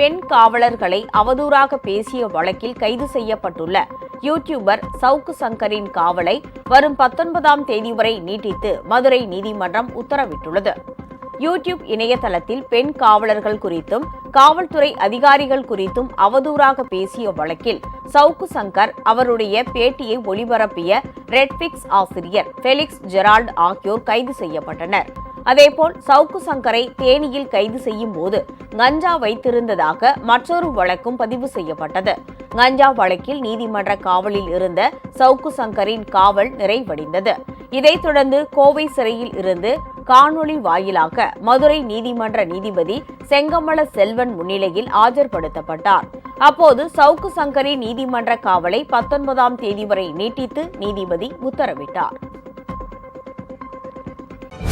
பெண் காவலர்களை அவதூறாக பேசிய வழக்கில் கைது செய்யப்பட்டுள்ள யூடியூபர் சவுக்கு சங்கரின் காவலை வரும் பத்தொன்பதாம் தேதி வரை நீட்டித்து மதுரை நீதிமன்றம் உத்தரவிட்டுள்ளது. யூடியூப் இணையதளத்தில் பெண் காவலர்கள் குறித்தும் காவல்துறை அதிகாரிகள் குறித்தும் அவதூறாக பேசிய வழக்கில் சவுக்கு சங்கர் அவருடைய பேட்டியை ஒளிபரப்பிய ரெட்பிக்ஸ் ஆசிரியர் ஃபெலிக்ஸ் ஜெரால்ட் ஆகியோர் கைது செய்யப்பட்டனர். அதேபோல் சவுக்கு சங்கரை தேனியில் கைது செய்யும் போது கஞ்சா வைத்திருந்ததாக மற்றொரு வழக்கும் பதிவு செய்யப்பட்டது. கஞ்சா வழக்கில் நீதிமன்ற காவலில் இருந்த சவுக்கு சங்கரின் காவல் நிறைவடைந்தது. இதைத் தொடர்ந்து கோவை சிறையில் இருந்து காணொளி வாயிலாக மதுரை நீதிமன்ற நீதிபதி செங்கமல செல்வன் முன்னிலையில் ஆஜர்படுத்தப்பட்டார். அப்போது சவுக்கு சங்கரி நீதிமன்ற காவலை பத்தொன்பதாம் தேதி வரை நீட்டித்து நீதிபதி உத்தரவிட்டார்.